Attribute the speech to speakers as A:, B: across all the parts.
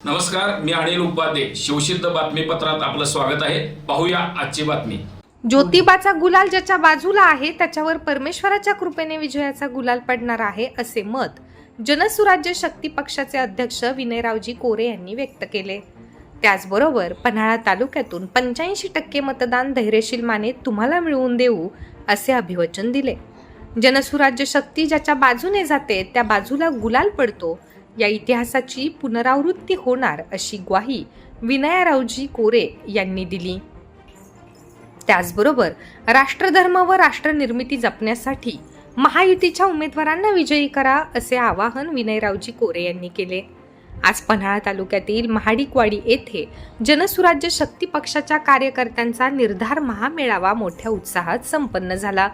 A: नमस्कार मी अनिल उपाध्ये. शिवसिद्ध बातमीपत्रात आपलं स्वागत आहे. पाहूया आजची बातमी.
B: ज्योतिबाचा गुलाल ज्याच्या बाजूला आहे त्याच्यावर परमेश्वराच्या कृपेने विजयाचा गुलाल पडणार आहे असे मत जनसुराज्य शक्ती पक्षाचे अध्यक्ष विनयरावजी कोरे यांनी व्यक्त केले. त्याचबरोबर पन्हाळा तालुक्यातून पंच्याऐंशी टक्के मतदान धैर्यशील माने तुम्हाला मिळवून देऊ असे अभिवचन दिले. जनसुराज्य शक्ती ज्याच्या बाजूने जाते त्या बाजूला गुलाल पडतो. या इतिहासाची पुनरावृत्ती होणार अशी ग्वाही विनयारावजी कोरे यांनी दिली. त्याचबरोबर राष्ट्रधर्म व राष्ट्रनिर्मिती जपण्यासाठी महायुतीच्या उमेदवारांना विजयी करा असे आवाहन विनयरावजी कोरे यांनी केले. आज पन्हाळा तालुक्यातील महाडिकवाडी येथे जनसुराज्य शक्ती पक्षाच्या कार्यकर्त्यांचा निर्धार महामेळावा मोठ्या उत्साहात संपन्न झाला.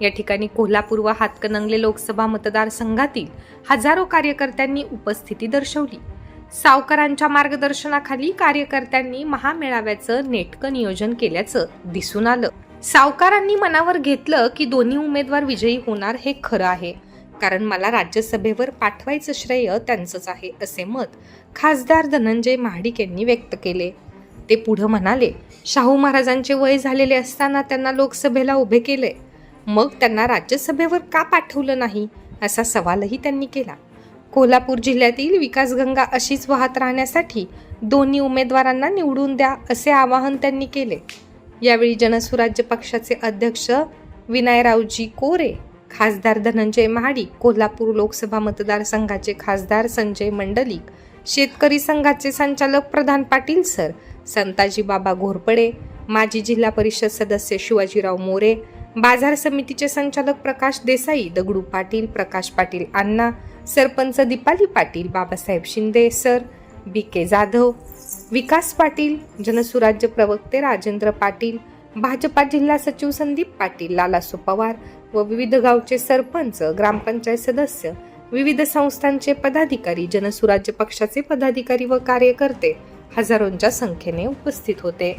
B: या ठिकाणी कोल्हापूर व हातकणंगले लोकसभा मतदारसंघातील हजारो कार्यकर्त्यांनी उपस्थिती दर्शवली. सावकारांच्या मार्गदर्शनाखाली कार्यकर्त्यांनी महामेळाव्याचं नेटकं नियोजन केल्याचं दिसून आलं. सावकारांनी मनावर घेतलं की दोन्ही उमेदवार विजयी होणार हे खरं आहे. कारण मला राज्यसभेवर पाठवायचं श्रेय त्यांचंच आहे असे मत खासदार धनंजय महाडिक यांनी व्यक्त केले. ते पुढं म्हणाले शाहू महाराजांचे वय झालेले असताना त्यांना लोकसभेला उभे केले. मग त्यांना राज्यसभेवर का पाठवलं नाही? असा सवालही त्यांनी केला. कोल्हापूर जिल्ह्यातील विकासगंगा अशीच वाहत राहण्यासाठी दोन्ही उमेदवारांना निवडून द्या असे आवाहन त्यांनी केले. यावेळी जनसुराज्य पक्षाचे अध्यक्ष विनायरावजी कोरे खासदार धनंजय महाडिक कोल्हापूर लोकसभा मतदारसंघाचे खासदार संजय मंडलिक शेतकरी संघाचे संचालक प्रधान पाटील सर संताजी बाबा घोरपडे माजी जिल्हा परिषद सदस्य शिवाजीराव मोरे बाजार समितीचे संचालक Prakash Desai Dagdu Patil Prakash Patil Anna sarpanch Deepali Patil Babasaheb Shinde sir B K Jadhav Vikas Patil Jansurajya प्रवक्ते राजेंद्र पाटील भाजपा जिल्हा सचिव संदीप पाटील लालासो पवार व विविध गावचे सरपंच ग्रामपंचायत सदस्य विविध संस्थांचे पदाधिकारी जनसुराज्य पक्षाचे पदाधिकारी व कार्यकर्ते हजारोंच्या संख्येने उपस्थित होते.